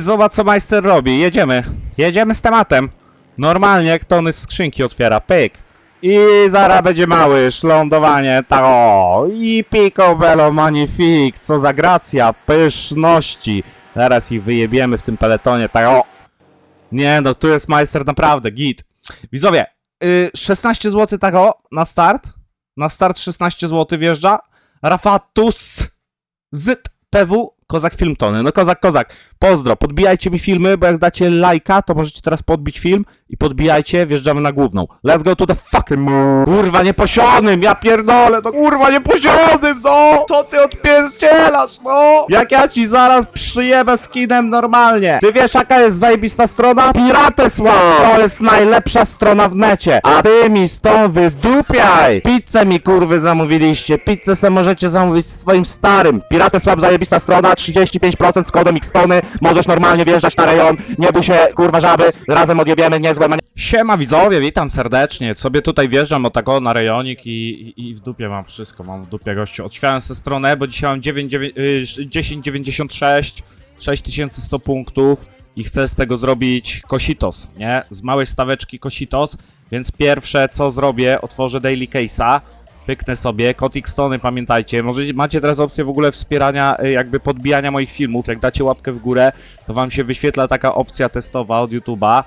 Zobacz co majster robi, jedziemy. Jedziemy z tematem. Normalnie jak tony skrzynki otwiera, pyk. I zaraz będzie mały, lądowanie, tak o. I picobello magnifique, co za gracja, pyszności. Zaraz ich wyjebiemy w tym peletonie, tak o. Nie no, tu jest majster naprawdę, git. Widzowie, y, 16 zł tak o, na start. Na start 16 zł wjeżdża. Rafatus z PW Kozak Film Tony. No kozak, kozak. Pozdro, podbijajcie mi filmy, bo jak dacie lajka, to możecie teraz podbić film i podbijajcie, wjeżdżamy na główną. Let's go to the fucking moon. Kurwa nieposionym, ja pierdolę, no kurwa nieposionym, no! Co ty odpierdzielasz, no? Jak ja ci zaraz przyjebę skinem normalnie. Ty wiesz jaka jest zajebista strona? Piratesław! To jest najlepsza strona w necie. A ty mi stąd wydupiaj! Pizzę mi kurwy zamówiliście, pizzę se możecie zamówić swoim starym. Piratesław zajebista strona, 35% z kodem Xtony. Możesz normalnie wjeżdżać na rejon, nie bój się, kurwa żaby, razem odjebiemy niezłe mani- Siema widzowie, witam serdecznie. Sobie tutaj wjeżdżam o tago na rejonik i, i, i w dupie mam wszystko, mam w dupie gościu. Otwieram sobie stronę, bo dzisiaj mam 9, 9, y, 1096, 6100 punktów i chcę z tego zrobić kositos, nie? Z małej staweczki kositos, więc pierwsze co zrobię, otworzę daily case'a, pyknę sobie, kod Xtony pamiętajcie, może macie teraz opcję w ogóle wspierania, y, jakby podbijania moich filmów, jak dacie łapkę w górę, to wam się wyświetla taka opcja testowa od YouTube'a,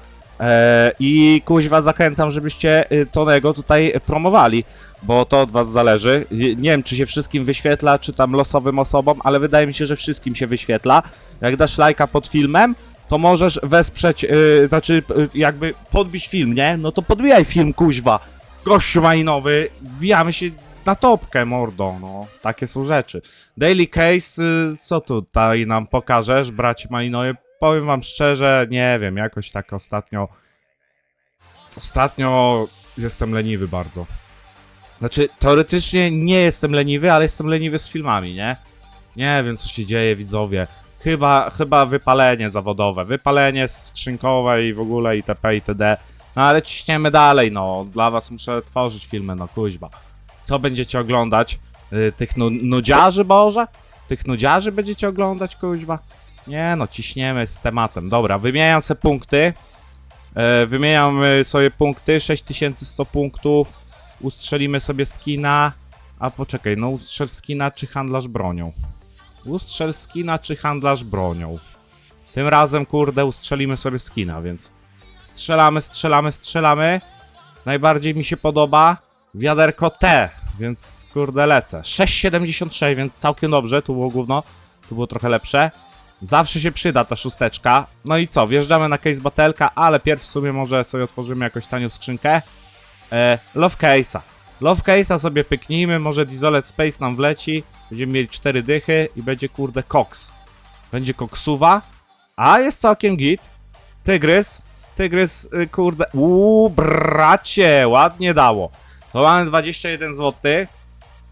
I kuźwa zachęcam, żebyście y, Tonego tutaj promowali, bo to od was zależy. Nie wiem, czy się wszystkim wyświetla, czy tam losowym osobom, ale wydaje mi się, że wszystkim się wyświetla. Jak dasz lajka pod filmem, to możesz wesprzeć, y, znaczy y, jakby podbić film, nie? No to podbijaj film, kuźwa. Gościu malinowy, wbijamy się na topkę, mordo, no. Takie są rzeczy. Daily Case, y, co tutaj nam pokażesz, bracie malinowy? Powiem wam szczerze, nie wiem, jakoś tak ostatnio. Ostatnio jestem leniwy bardzo. Znaczy, teoretycznie nie jestem leniwy, ale jestem leniwy z filmami, nie? Nie wiem, co się dzieje, widzowie. Chyba, chyba wypalenie zawodowe, wypalenie skrzynkowe i w ogóle itp. itd. No ale ciśniemy dalej, no. Dla was muszę tworzyć filmy, no kuźba. Co będziecie oglądać? Y, tych nu nudziarzy, Boże? Tych nudziarzy będziecie oglądać, kuźba? Nie no, ciśniemy z tematem. Dobra, wymieniam sobie punkty. E, y, sobie punkty, 6100 punktów. Ustrzelimy sobie skina. A poczekaj, no ustrzel skina czy handlarz bronią? Ustrzel skina czy handlarz bronią? Tym razem, kurde, ustrzelimy sobie skina, więc strzelamy, strzelamy, strzelamy. Najbardziej mi się podoba wiaderko T, więc kurde lecę. 6,76, więc całkiem dobrze, tu było gówno, tu było trochę lepsze. Zawsze się przyda ta szósteczka. No i co, wjeżdżamy na case batelka, ale pierw w sumie może sobie otworzymy jakąś tanią skrzynkę. E, love case'a. Love case'a sobie pyknijmy, może Desolate Space nam wleci. Będziemy mieli cztery dychy i będzie kurde koks. Będzie koksuwa, a jest całkiem git. Tygrys, tygrys, y, kurde, uuu, bracie, ładnie dało. To mamy 21 zł.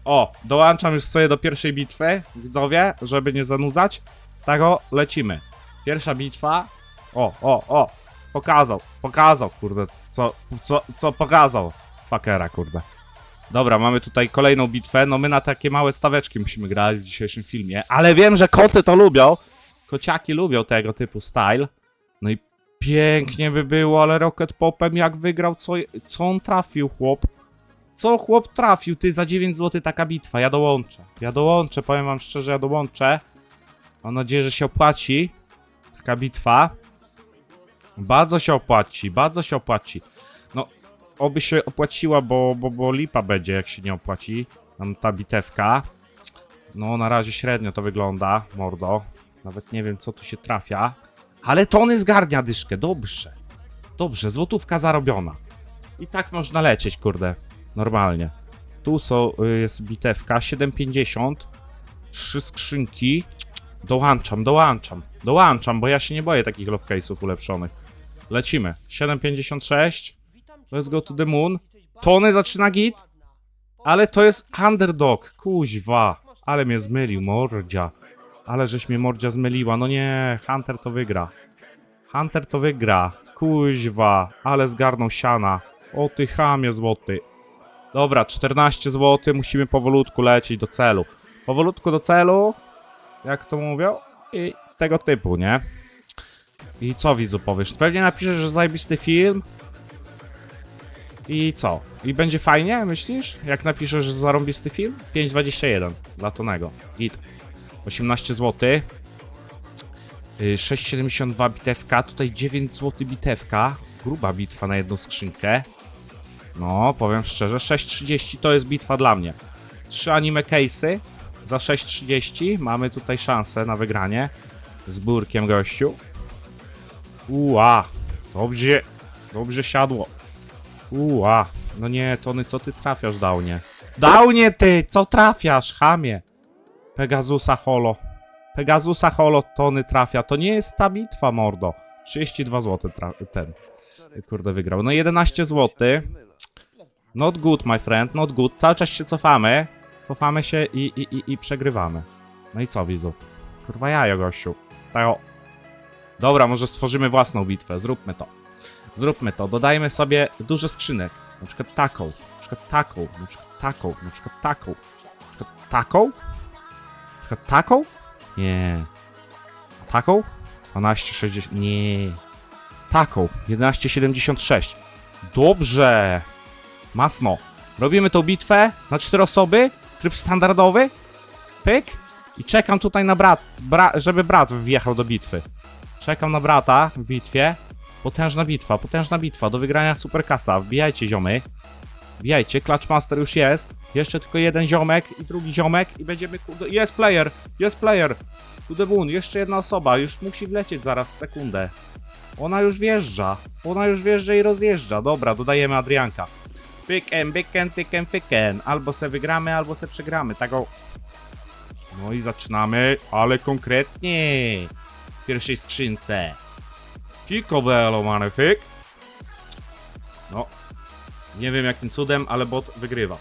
O, dołączam już sobie do pierwszej bitwy, widzowie, żeby nie zanudzać. Tak o, lecimy. Pierwsza bitwa. O, o, o. Pokazał, pokazał, kurde, co, co, co pokazał. Fakera, kurde. Dobra, mamy tutaj kolejną bitwę. No my na takie małe staweczki musimy grać w dzisiejszym filmie. Ale wiem, że koty to lubią. Kociaki lubią tego typu style. No i pięknie by było, ale Rocket Popem jak wygrał, co, co on trafił, chłop? Co chłop trafił? Ty za 9 zł taka bitwa. Ja dołączę. Ja dołączę, powiem wam szczerze, ja dołączę. Mam nadzieję, że się opłaci. Taka bitwa. Bardzo się opłaci, bardzo się opłaci. No, oby się opłaciła, bo, bo, bo lipa będzie, jak się nie opłaci. Tam ta bitewka. No, na razie średnio to wygląda, mordo. Nawet nie wiem, co tu się trafia. Ale Tony zgarnia dyszkę, dobrze. Dobrze, złotówka zarobiona. I tak można lecieć, kurde. Normalnie. Tu są, y, jest bitewka, 7,50. Trzy skrzynki. Dołączam, dołączam, dołączam, bo ja się nie boję takich love case'ów ulepszonych. Lecimy. 7,56. Let's go to the moon. Tony zaczyna git, ale to jest underdog. Kuźwa. Ale mnie zmylił, mordzia. Ale żeś mnie mordzia zmyliła. No nie, Hunter to wygra. Hunter to wygra. Kuźwa. Ale zgarnął siana. O ty chamie złoty. Dobra, 14 zł. Musimy powolutku lecieć do celu. Powolutku do celu jak to mówią, i tego typu, nie? I co widzu powiesz? Pewnie napiszesz, że zajebisty film. I co? I będzie fajnie, myślisz? Jak napiszesz, że zarąbisty film? 5,21 dla Tonego. Git. 18 zł. Y, 6,72 bitewka. Tutaj 9 zł bitewka. Gruba bitwa na jedną skrzynkę. No, powiem szczerze, 6,30 to jest bitwa dla mnie. Trzy anime case'y za 6,30. Mamy tutaj szansę na wygranie. Z burkiem gościu. Ua, dobrze, dobrze siadło. Ua, no nie, Tony, co ty trafiasz, Downie? Downie ty, co trafiasz, chamie? Pegasusa Holo. Pegasusa Holo Tony trafia, to nie jest ta bitwa, mordo. 32 zł ten, kurde, wygrał. No 11 zł. Not good, my friend, not good. Cały czas się cofamy. Cofamy się i, i, i, i przegrywamy. No i co, widzu? Kurwa jajo, gościu. Tak o. Dobra, może stworzymy własną bitwę. Zróbmy to. Zróbmy to. Dodajmy sobie dużo skrzynek. Na przykład taką. Na przykład taką. Na przykład taką. Na przykład taką. Na przykład taką? Na przykład taką? Nie. A taką? 12,60. Nie. Taką. 11,76. Dobrze. Masno. Robimy tą bitwę na cztery osoby. Tryb standardowy. Pyk. I czekam tutaj na brat, bra, żeby brat wjechał do bitwy. Czekam na brata w bitwie. Potężna bitwa, potężna bitwa. Do wygrania superkasa. Wbijajcie ziomy. Wbijajcie, Clutch Master już jest. Jeszcze tylko jeden ziomek i drugi ziomek i będziemy... Jest player, jest player. To the moon, jeszcze jedna osoba. Już musi wlecieć zaraz, sekundę. Ona już wjeżdża. Ona już wjeżdża i rozjeżdża. Dobra, dodajemy Adrianka. Pyken, pyken, tyken, pyken. Albo se wygramy, albo se przegramy. Tak o... No i zaczynamy, ale konkretnie. W pierwszej skrzynce. Picobello, manefic. No. Nie wiem jakim cudem, ale bot wygrywa.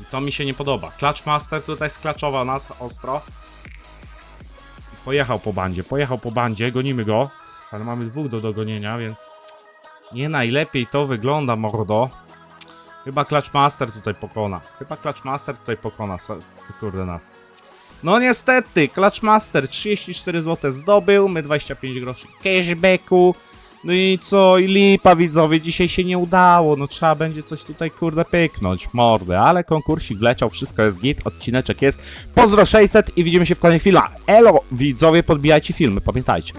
I to mi się nie podoba. Clutch Master tutaj sklaczował nas ostro. Pojechał po bandzie, pojechał po bandzie, gonimy go. Ale mamy dwóch do dogonienia, więc nie najlepiej to wygląda, mordo. Chyba Clutch Master tutaj pokona. Chyba Clutch Master tutaj pokona, kurde nas. No niestety, Clutch Master 34 zł zdobył, my 25 groszy cashbacku. No i co, i lipa widzowie, dzisiaj się nie udało, no trzeba będzie coś tutaj kurde pyknąć, mordę, ale konkursik wleciał, wszystko jest git, odcineczek jest. Pozdro 600 i widzimy się w kolejnych filmach. Elo, widzowie, podbijajcie filmy, pamiętajcie.